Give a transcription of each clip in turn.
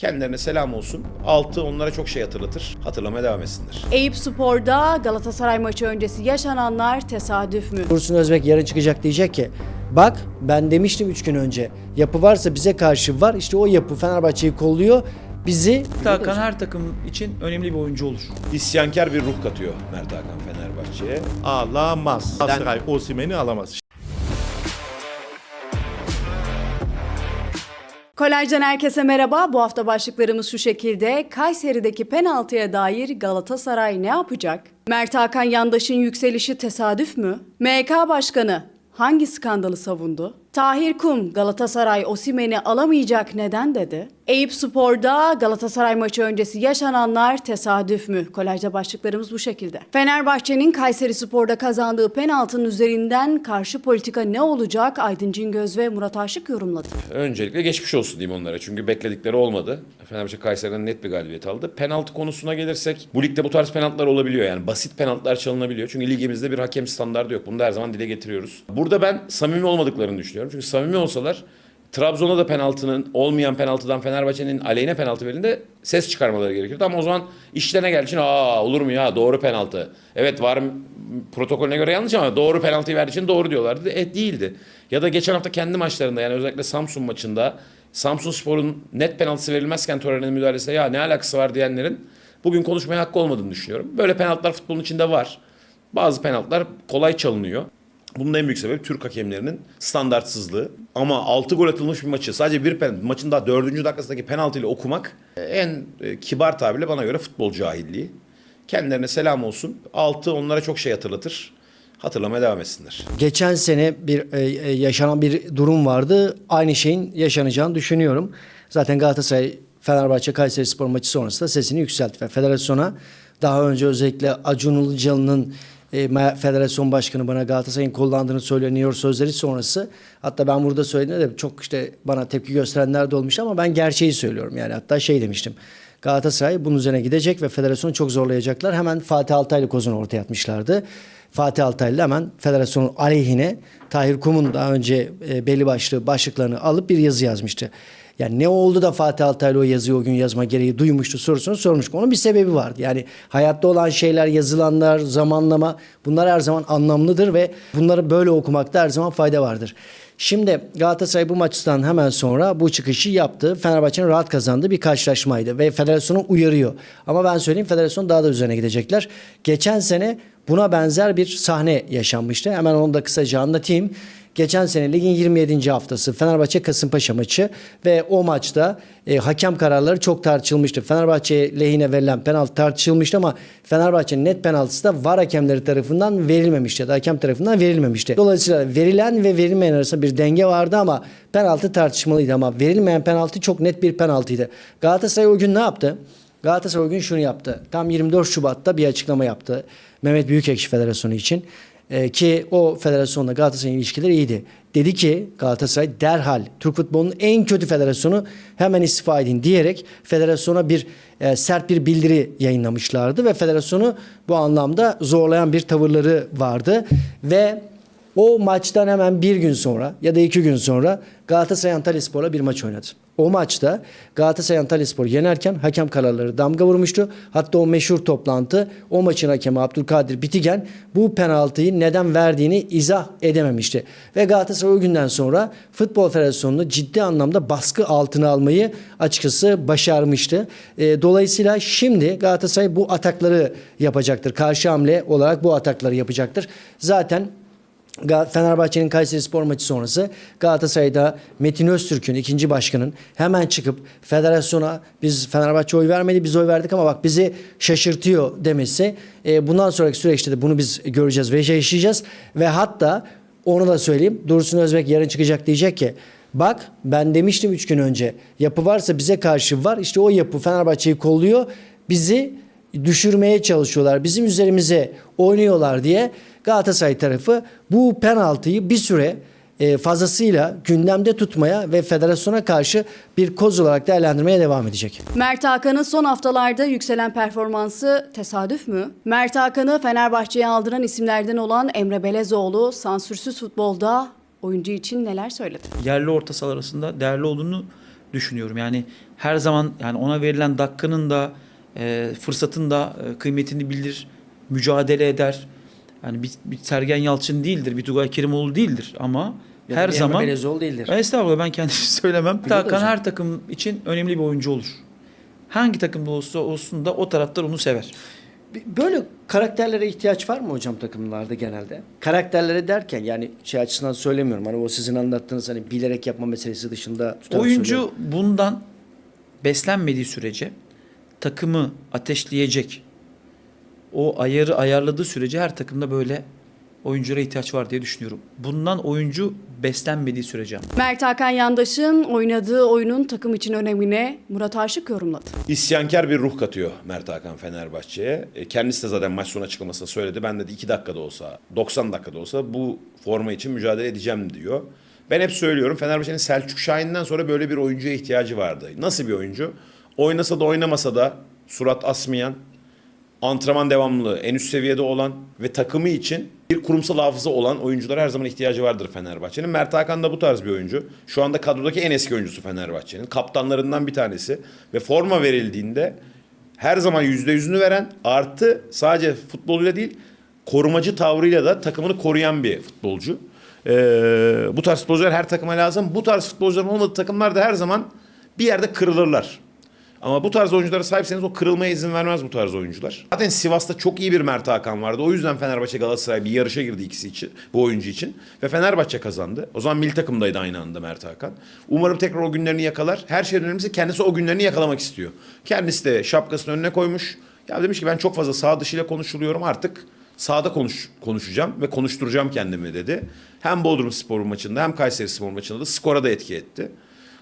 Kendilerine selam olsun. Altı onlara çok şey hatırlatır. Hatırlamaya devam etsinler. Eyüp Spor'da Galatasaray maçı öncesi yaşananlar tesadüf mü? Dursun Özbek yarın çıkacak diyecek ki bak ben demiştim 3 gün önce yapı varsa bize karşı var işte o yapı Fenerbahçe'yi kolluyor bizi Hakan her takım için önemli bir oyuncu olur. İsyankar bir ruh katıyor Mert Hakan Fenerbahçe'ye. Alamaz. Galatasaray Osimhen'i alamaz. Kolajdan herkese merhaba. Bu hafta başlıklarımız şu şekilde. Kayseri'deki penaltıya dair Galatasaray ne yapacak? Mert Hakan yandaşın yükselişi tesadüf mü? MK Başkanı hangi skandalı savundu? Tahir Kum Galatasaray Osimhen'i alamayacak neden dedi? Eyüp Spor'da Galatasaray maçı öncesi yaşananlar tesadüf mü? Kolajda başlıklarımız bu şekilde. Fenerbahçe'nin Kayseri Spor'da kazandığı penaltının üzerinden karşı politika ne olacak? Aydın Cingöz ve Murat Aşık yorumladı. Öncelikle geçmiş olsun diyeyim onlara. Çünkü bekledikleri olmadı. Fenerbahçe Kayseri'den net bir galibiyet aldı. Penaltı konusuna gelirsek bu ligde bu tarz penaltılar olabiliyor. Yani basit penaltılar çalınabiliyor. Çünkü ligimizde bir hakem standardı yok. Bunu da her zaman dile getiriyoruz. Burada ben samimi olmadıklarını düşünüyorum. Çünkü samimi olsalar Trabzon'a da penaltının olmayan penaltıdan Fenerbahçe'nin aleyhine penaltı verildiğinde ses çıkarmaları gerekiyordu. Ama o zaman işlerine geldiği için aa olur mu ya doğru penaltı. Evet var protokolüne göre yanlış ama doğru penaltıyı verdiği için doğru diyorlardı. E değildi. Ya da geçen hafta kendi maçlarında yani özellikle Samsun maçında Samsun Spor'un net penaltısı verilmezken Torreira'nın müdahalesine ya ne alakası var diyenlerin bugün konuşmaya hakkı olmadığını düşünüyorum. Böyle penaltılar futbolun içinde var. Bazı penaltılar kolay çalınıyor. Bunun en büyük sebebi Türk hakemlerinin standartsızlığı. Ama 6 gol atılmış bir maçı sadece bir penaltı, maçın daha 4. dakikasındaki penaltıyla okumak e, en e, kibar tabirle bana göre futbol cahilliği. Kendilerine selam olsun. 6 onlara çok şey hatırlatır. Hatırlamaya devam etsinler. geçen sene bir e, e, yaşanan bir durum vardı aynı şeyin yaşanacağını düşünüyorum zaten Galatasaray Fenerbahçe Kayseri Spor maçı sonrasında sesini yükseltti ve federasyona daha önce özellikle Acun Ilıcalı'nın e, federasyon başkanı bana Galatasaray'ın kullandığını söyleniyor sözleri sonrası. Hatta ben burada söylediğimde de çok işte bana tepki gösterenler de olmuş ama ben gerçeği söylüyorum. Yani hatta şey demiştim. Galatasaray bunun üzerine gidecek ve federasyonu çok zorlayacaklar. Hemen Fatih Altaylı kozunu ortaya atmışlardı. Fatih Altaylı hemen federasyonun aleyhine Tahir Kum'un daha önce e, belli başlı başlıklarını alıp bir yazı yazmıştı. Yani ne oldu da Fatih Altaylı o yazıyı o gün yazma gereği duymuştu sorusunu sormuştuk. Onun bir sebebi vardı. Yani hayatta olan şeyler, yazılanlar, zamanlama bunlar her zaman anlamlıdır ve bunları böyle okumakta her zaman fayda vardır. Şimdi Galatasaray bu maçtan hemen sonra bu çıkışı yaptı. Fenerbahçe'nin rahat kazandığı bir karşılaşmaydı ve federasyonu uyarıyor. Ama ben söyleyeyim federasyon daha da üzerine gidecekler. Geçen sene buna benzer bir sahne yaşanmıştı. Hemen onu da kısaca anlatayım. Geçen sene ligin 27. haftası Fenerbahçe Kasımpaşa maçı ve o maçta e, hakem kararları çok tartışılmıştı. Fenerbahçe lehine verilen penaltı tartışılmıştı ama Fenerbahçe'nin net penaltısı da VAR hakemleri tarafından verilmemişti ya da hakem tarafından verilmemişti. Dolayısıyla verilen ve verilmeyen arasında bir denge vardı ama penaltı tartışmalıydı ama verilmeyen penaltı çok net bir penaltıydı. Galatasaray o gün ne yaptı? Galatasaray o gün şunu yaptı. Tam 24 Şubat'ta bir açıklama yaptı. Mehmet Büyükekşi Federasyonu için. Ee, ki o federasyonla Galatasaray'ın ilişkileri iyiydi. Dedi ki Galatasaray derhal Türk futbolunun en kötü federasyonu hemen istifa edin diyerek federasyona bir e, sert bir bildiri yayınlamışlardı ve federasyonu bu anlamda zorlayan bir tavırları vardı ve o maçtan hemen bir gün sonra ya da iki gün sonra Galatasaray Antalyaspor'la bir maç oynadı. O maçta Galatasaray Antalyaspor yenerken hakem kararları damga vurmuştu. Hatta o meşhur toplantı o maçın hakemi Abdülkadir Bitigen bu penaltıyı neden verdiğini izah edememişti. Ve Galatasaray o günden sonra Futbol Federasyonu'nu ciddi anlamda baskı altına almayı açıkçası başarmıştı. E, dolayısıyla şimdi Galatasaray bu atakları yapacaktır. Karşı hamle olarak bu atakları yapacaktır. Zaten Fenerbahçe'nin Kayseri Spor maçı sonrası Galatasaray'da Metin Öztürk'ün ikinci başkanın hemen çıkıp federasyona biz Fenerbahçe oy vermedi biz oy verdik ama bak bizi şaşırtıyor demesi e, bundan sonraki süreçte de bunu biz göreceğiz ve yaşayacağız ve hatta onu da söyleyeyim Dursun Özbek yarın çıkacak diyecek ki bak ben demiştim 3 gün önce yapı varsa bize karşı var işte o yapı Fenerbahçe'yi kolluyor bizi düşürmeye çalışıyorlar. Bizim üzerimize oynuyorlar diye Galatasaray tarafı bu penaltıyı bir süre e, fazlasıyla gündemde tutmaya ve federasyona karşı bir koz olarak değerlendirmeye devam edecek. Mert Hakan'ın son haftalarda yükselen performansı tesadüf mü? Mert Hakan'ı Fenerbahçe'ye aldıran isimlerden olan Emre Belezoğlu sansürsüz futbolda oyuncu için neler söyledi? Yerli orta saha arasında değerli olduğunu düşünüyorum. Yani her zaman yani ona verilen dakikanın da e, fırsatın da e, kıymetini bilir, mücadele eder. Yani bir, bir Sergen Yalçın değildir, bir Tugay Kerimoğlu değildir ama Ya her zaman Belezoğlu değildir. Estağfurullah ben kendisi söylemem. Biliyor Hakan her takım için önemli bir oyuncu olur. Hangi takımda olsa olsun da o taraftar onu sever. Böyle karakterlere ihtiyaç var mı hocam takımlarda genelde? Karakterlere derken yani şey açısından söylemiyorum. Hani o sizin anlattığınız hani bilerek yapma meselesi dışında Oyuncu söylüyorum. bundan beslenmediği sürece takımı ateşleyecek o ayarı ayarladığı sürece her takımda böyle oyunculara ihtiyaç var diye düşünüyorum. Bundan oyuncu beslenmediği sürece. Mert Hakan Yandaş'ın oynadığı oyunun takım için önemine Murat Aşık yorumladı. İsyankar bir ruh katıyor Mert Hakan Fenerbahçe'ye. E, kendisi de zaten maç sonu açıklamasında söyledi. Ben dedi 2 dakikada olsa, 90 dakikada olsa bu forma için mücadele edeceğim diyor. Ben hep söylüyorum Fenerbahçe'nin Selçuk Şahin'den sonra böyle bir oyuncuya ihtiyacı vardı. Nasıl bir oyuncu? Oynasa da oynamasa da surat asmayan, antrenman devamlılığı en üst seviyede olan ve takımı için bir kurumsal hafıza olan oyunculara her zaman ihtiyacı vardır Fenerbahçe'nin. Mert Hakan da bu tarz bir oyuncu. Şu anda kadrodaki en eski oyuncusu Fenerbahçe'nin. Kaptanlarından bir tanesi. Ve forma verildiğinde her zaman yüzde yüzünü veren artı sadece futboluyla değil korumacı tavrıyla da takımını koruyan bir futbolcu. Ee, bu tarz futbolcular her takıma lazım. Bu tarz futbolcuların olmadığı takımlar da her zaman bir yerde kırılırlar. Ama bu tarz oyunculara sahipseniz o kırılmaya izin vermez bu tarz oyuncular. Zaten Sivas'ta çok iyi bir Mert Hakan vardı. O yüzden Fenerbahçe Galatasaray bir yarışa girdi ikisi için, bu oyuncu için. Ve Fenerbahçe kazandı. O zaman milli takımdaydı aynı anda Mert Hakan. Umarım tekrar o günlerini yakalar. Her şeyden önemlisi kendisi o günlerini yakalamak istiyor. Kendisi de şapkasını önüne koymuş. Ya demiş ki ben çok fazla sağ dışıyla konuşuluyorum artık. Sağda konuş, konuşacağım ve konuşturacağım kendimi dedi. Hem Bodrum Spor maçında hem Kayseri Spor maçında da skora da etki etti.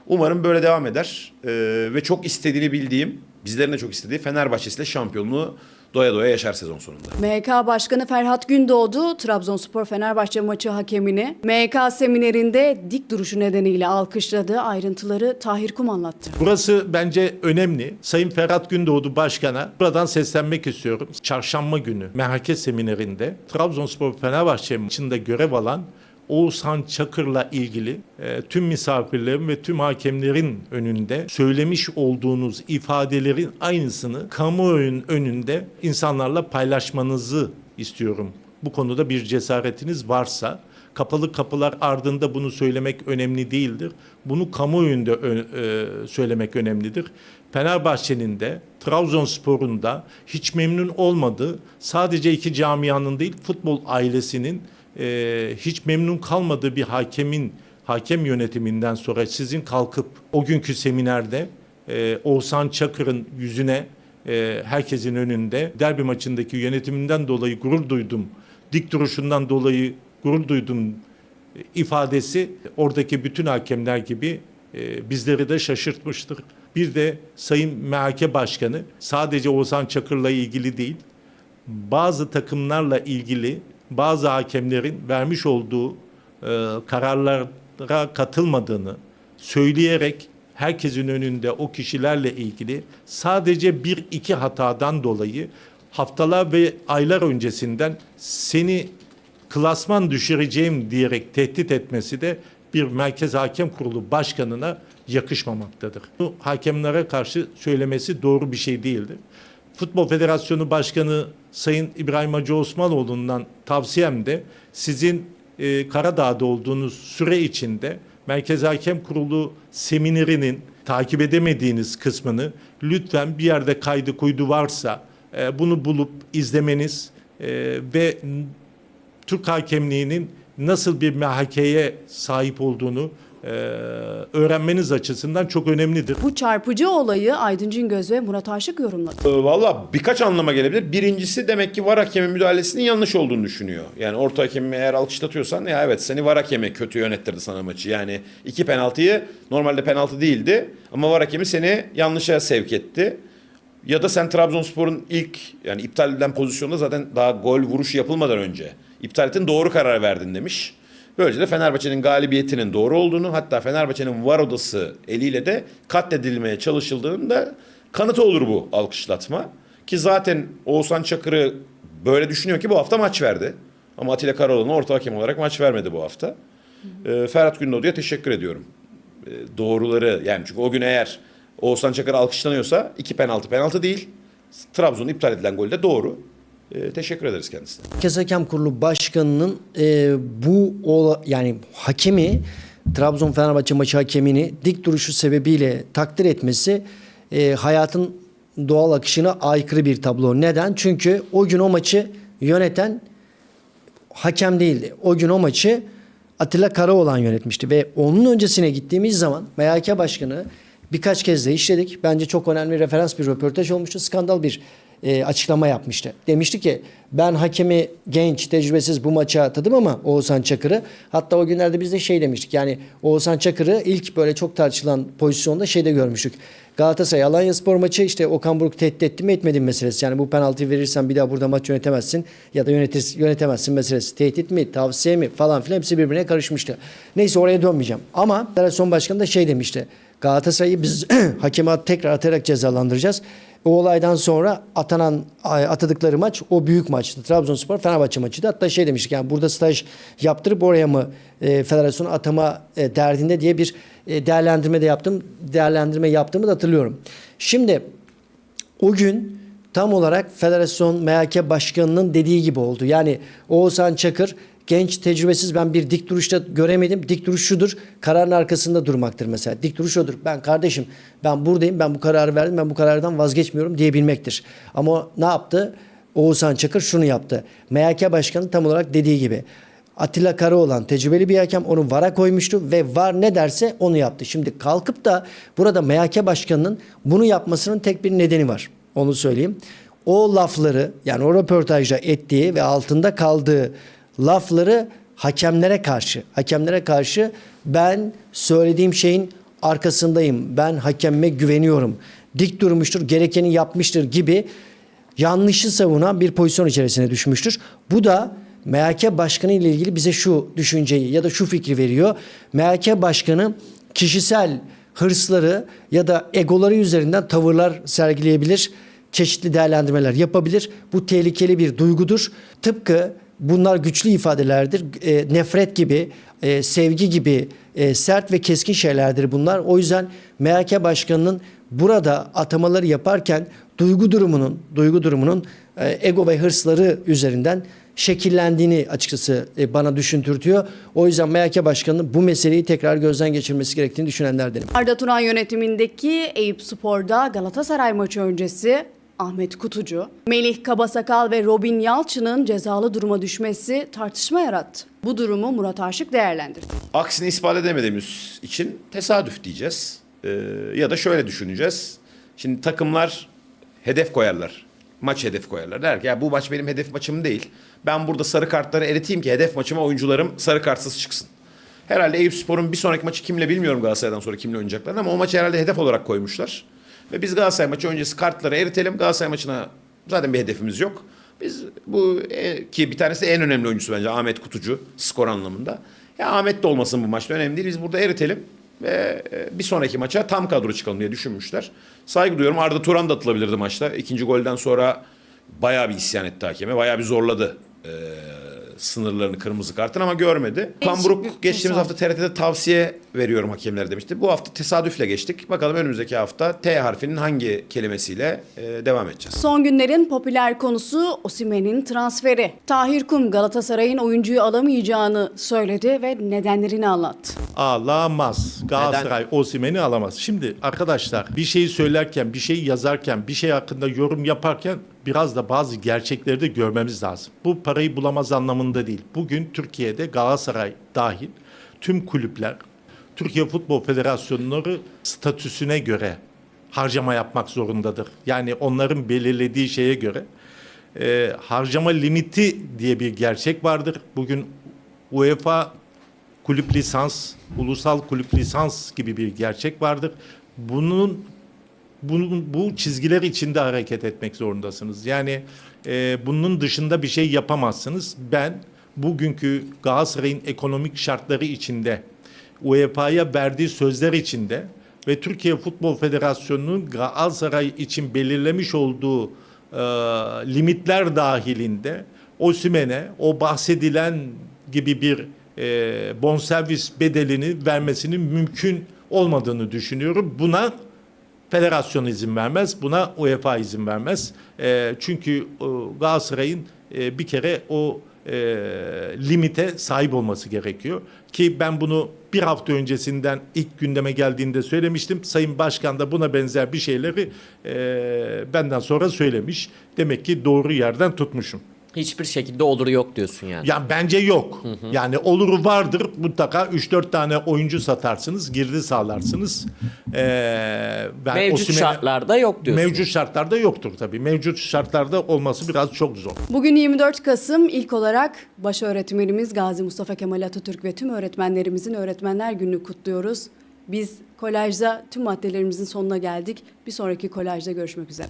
Umarım böyle devam eder. Ee, ve çok istediğini bildiğim, bizlerin de çok istediği Fenerbahçe'siyle şampiyonluğu doya doya yaşar sezon sonunda. MHK Başkanı Ferhat Gündoğdu, Trabzonspor Fenerbahçe maçı hakemini MHK seminerinde dik duruşu nedeniyle alkışladı. Ayrıntıları Tahir Kum anlattı. Burası bence önemli. Sayın Ferhat Gündoğdu Başkan'a buradan seslenmek istiyorum. Çarşamba günü MHK seminerinde Trabzonspor Fenerbahçe maçında görev alan Oğuzhan Çakır'la ilgili e, tüm misafirlerin ve tüm hakemlerin önünde söylemiş olduğunuz ifadelerin aynısını kamuoyunun önünde insanlarla paylaşmanızı istiyorum. Bu konuda bir cesaretiniz varsa kapalı kapılar ardında bunu söylemek önemli değildir. Bunu kamuoyunda ö- e, söylemek önemlidir. Fenerbahçe'nin de Trabzonspor'un da hiç memnun olmadığı sadece iki camianın değil futbol ailesinin e, hiç memnun kalmadığı bir hakemin hakem yönetiminden sonra sizin kalkıp o günkü seminerde e, Oğuzhan Çakır'ın yüzüne e, herkesin önünde derbi maçındaki yönetiminden dolayı gurur duydum. Dik duruşundan dolayı gurur duydum e, ifadesi oradaki bütün hakemler gibi e, bizleri de şaşırtmıştır. Bir de Sayın MHK Başkanı sadece Oğuzhan Çakır'la ilgili değil, bazı takımlarla ilgili bazı hakemlerin vermiş olduğu e, kararlara katılmadığını söyleyerek herkesin önünde o kişilerle ilgili sadece bir iki hatadan dolayı haftalar ve aylar öncesinden seni klasman düşüreceğim diyerek tehdit etmesi de bir Merkez Hakem Kurulu başkanına yakışmamaktadır. Bu hakemlere karşı söylemesi doğru bir şey değildir. Futbol Federasyonu Başkanı Sayın İbrahim Hacı Osmanoğlu'ndan tavsiyem de sizin e, Karadağ'da olduğunuz süre içinde Merkez Hakem Kurulu seminerinin takip edemediğiniz kısmını lütfen bir yerde kaydı kuydu varsa e, bunu bulup izlemeniz e, ve Türk hakemliğinin nasıl bir MHK'ye sahip olduğunu e, öğrenmeniz açısından çok önemlidir. Bu çarpıcı olayı Aydın Cingöz ve Murat Aşık yorumladı. Ee, Valla birkaç anlama gelebilir. Birincisi demek ki var hakemin müdahalesinin yanlış olduğunu düşünüyor. Yani orta hakemi eğer alkışlatıyorsan ya evet seni var hakemi kötü yönettirdi sana maçı. Yani iki penaltıyı normalde penaltı değildi ama var hakemi seni yanlışa sevk etti. Ya da sen Trabzonspor'un ilk yani iptal edilen pozisyonda zaten daha gol vuruşu yapılmadan önce iptal ettin doğru karar verdin demiş. Böylece de Fenerbahçe'nin galibiyetinin doğru olduğunu hatta Fenerbahçe'nin var odası eliyle de katledilmeye çalışıldığının da kanıtı olur bu alkışlatma. Ki zaten Oğuzhan Çakır'ı böyle düşünüyor ki bu hafta maç verdi. Ama Atilla Karaoğlu'na orta hakem olarak maç vermedi bu hafta. Ee, Ferhat Gündoğdu'ya teşekkür ediyorum. e, doğruları yani çünkü o gün eğer Oğuzhan Çakır alkışlanıyorsa iki penaltı penaltı değil. Trabzon'un iptal edilen golü de doğru. E, teşekkür ederiz kendisine. Merkez Hakem Kurulu Başkanı'nın e, bu ola, yani hakemi Trabzon Fenerbahçe maçı hakemini dik duruşu sebebiyle takdir etmesi e, hayatın doğal akışına aykırı bir tablo. Neden? Çünkü o gün o maçı yöneten hakem değildi. O gün o maçı Atilla Karaoğlan yönetmişti ve onun öncesine gittiğimiz zaman MHK Başkanı birkaç kez de işledik. Bence çok önemli referans bir röportaj olmuştu. Skandal bir e, açıklama yapmıştı. Demişti ki ben hakemi genç, tecrübesiz bu maça atadım ama Oğuzhan Çakır'ı hatta o günlerde biz de şey demiştik. Yani Oğuzhan Çakır'ı ilk böyle çok tartışılan pozisyonda şeyde görmüştük. Galatasaray Alanya Spor maçı işte Okan Buruk tehdit etti mi etmedi mi meselesi. Yani bu penaltıyı verirsen bir daha burada maç yönetemezsin ya da yönetir, yönetemezsin meselesi. Tehdit mi, tavsiye mi falan filan hepsi birbirine karışmıştı. Neyse oraya dönmeyeceğim. Ama Federasyon Başkanı da şey demişti. Galatasaray'ı biz hakeme tekrar atarak cezalandıracağız. O olaydan sonra atanan atadıkları maç o büyük maçtı. Trabzonspor Fenerbahçe maçıydı. Hatta şey demiştik yani burada staj yaptırıp oraya mı e, federasyona atama e, derdinde diye bir e, değerlendirme de yaptım. Değerlendirme yaptığımı da hatırlıyorum. Şimdi o gün tam olarak federasyon MHK başkanının dediği gibi oldu. Yani Oğuzhan Çakır genç tecrübesiz ben bir dik duruşta göremedim. Dik duruş şudur. Kararın arkasında durmaktır mesela. Dik duruş odur. Ben kardeşim ben buradayım. Ben bu kararı verdim. Ben bu karardan vazgeçmiyorum diyebilmektir. Ama ne yaptı? Oğuzhan Çakır şunu yaptı. MHK başkanı tam olarak dediği gibi. Atilla Karaoğlan tecrübeli bir hakem onu VAR'a koymuştu ve VAR ne derse onu yaptı. Şimdi kalkıp da burada MHK başkanının bunu yapmasının tek bir nedeni var. Onu söyleyeyim. O lafları yani o röportajda ettiği ve altında kaldığı lafları hakemlere karşı, hakemlere karşı ben söylediğim şeyin arkasındayım. Ben hakemime güveniyorum. Dik durmuştur, gerekeni yapmıştır gibi yanlışı savunan bir pozisyon içerisine düşmüştür. Bu da MHK Başkanı ile ilgili bize şu düşünceyi ya da şu fikri veriyor. MHK Başkanı kişisel hırsları ya da egoları üzerinden tavırlar sergileyebilir, çeşitli değerlendirmeler yapabilir. Bu tehlikeli bir duygudur. Tıpkı bunlar güçlü ifadelerdir. E, nefret gibi, e, sevgi gibi e, sert ve keskin şeylerdir bunlar. O yüzden MHK Başkanı'nın burada atamaları yaparken duygu durumunun, duygu durumunun e, ego ve hırsları üzerinden şekillendiğini açıkçası e, bana düşündürtüyor. O yüzden MHK Başkanı'nın bu meseleyi tekrar gözden geçirmesi gerektiğini düşünenlerdenim. Arda Turan yönetimindeki Eyüp Spor'da Galatasaray maçı öncesi Ahmet Kutucu, Melih Kabasakal ve Robin Yalçın'ın cezalı duruma düşmesi tartışma yarattı. Bu durumu Murat Aşık değerlendirdi. Aksini ispat edemediğimiz için tesadüf diyeceğiz. Ee, ya da şöyle düşüneceğiz. Şimdi takımlar hedef koyarlar. Maç hedef koyarlar. Der ki ya bu maç benim hedef maçım değil. Ben burada sarı kartları eriteyim ki hedef maçıma oyuncularım sarı kartsız çıksın. Herhalde Eyüp Spor'un bir sonraki maçı kimle bilmiyorum Galatasaray'dan sonra kimle oynayacaklarını ama o maçı herhalde hedef olarak koymuşlar. Ve biz Galatasaray maçı öncesi kartları eritelim. Galatasaray maçına zaten bir hedefimiz yok. Biz bu e, ki bir tanesi en önemli oyuncusu bence Ahmet Kutucu skor anlamında. Ya Ahmet de olmasın bu maçta önemli değil. Biz burada eritelim ve e, bir sonraki maça tam kadro çıkalım diye düşünmüşler. Saygı duyuyorum. Arda Turan da atılabilirdi maçta. İkinci golden sonra bayağı bir isyan etti hakeme. Bayağı bir zorladı e, sınırlarını kırmızı kartın ama görmedi. Eşit Buruk geçtiğimiz hafta TRT'de tavsiye veriyorum hakemlere demişti. Bu hafta tesadüfle geçtik. Bakalım önümüzdeki hafta T harfinin hangi kelimesiyle e, devam edeceğiz. Son günlerin popüler konusu Osimhen'in transferi. Tahir Kum Galatasaray'ın oyuncuyu alamayacağını söyledi ve nedenlerini anlattı. Alamaz. Galatasaray Osimhen'i alamaz. Şimdi arkadaşlar bir şeyi söylerken, bir şeyi yazarken, bir şey hakkında yorum yaparken biraz da bazı gerçekleri de görmemiz lazım. Bu parayı bulamaz anlamında değil. Bugün Türkiye'de Galatasaray dahil tüm kulüpler Türkiye Futbol Federasyonu'nun statüsüne göre harcama yapmak zorundadır. Yani onların belirlediği şeye göre e, harcama limiti diye bir gerçek vardır. Bugün UEFA kulüp lisans, ulusal kulüp lisans gibi bir gerçek vardır. Bunun bunun bu çizgiler içinde hareket etmek zorundasınız. Yani e, bunun dışında bir şey yapamazsınız. Ben bugünkü Galatasaray'ın ekonomik şartları içinde, UEFA'ya verdiği sözler içinde ve Türkiye Futbol Federasyonu'nun Galatasaray için belirlemiş olduğu e, limitler dahilinde Osimhen'e o bahsedilen gibi bir e, bonservis bedelini vermesinin mümkün olmadığını düşünüyorum. Buna federasyon izin vermez. Buna UEFA izin vermez. E, çünkü e, Galatasaray'ın e, bir kere o e, limite sahip olması gerekiyor. Ki ben bunu bir hafta öncesinden ilk gündeme geldiğinde söylemiştim. Sayın Başkan da buna benzer bir şeyleri e, benden sonra söylemiş. Demek ki doğru yerden tutmuşum. Hiçbir şekilde oluru yok diyorsun yani. Yani bence yok. Yani oluru vardır. Mutlaka 3-4 tane oyuncu satarsınız, girdi sağlarsınız. Ee, ben Mevcut Osimhen'e- şartlarda yok diyorsun. Mevcut şartlarda yoktur tabii. Mevcut şartlarda olması biraz çok zor. Bugün 24 Kasım ilk olarak baş öğretmenimiz Gazi Mustafa Kemal Atatürk ve tüm öğretmenlerimizin Öğretmenler Günü'nü kutluyoruz. Biz kolajda tüm maddelerimizin sonuna geldik. Bir sonraki kolajda görüşmek üzere.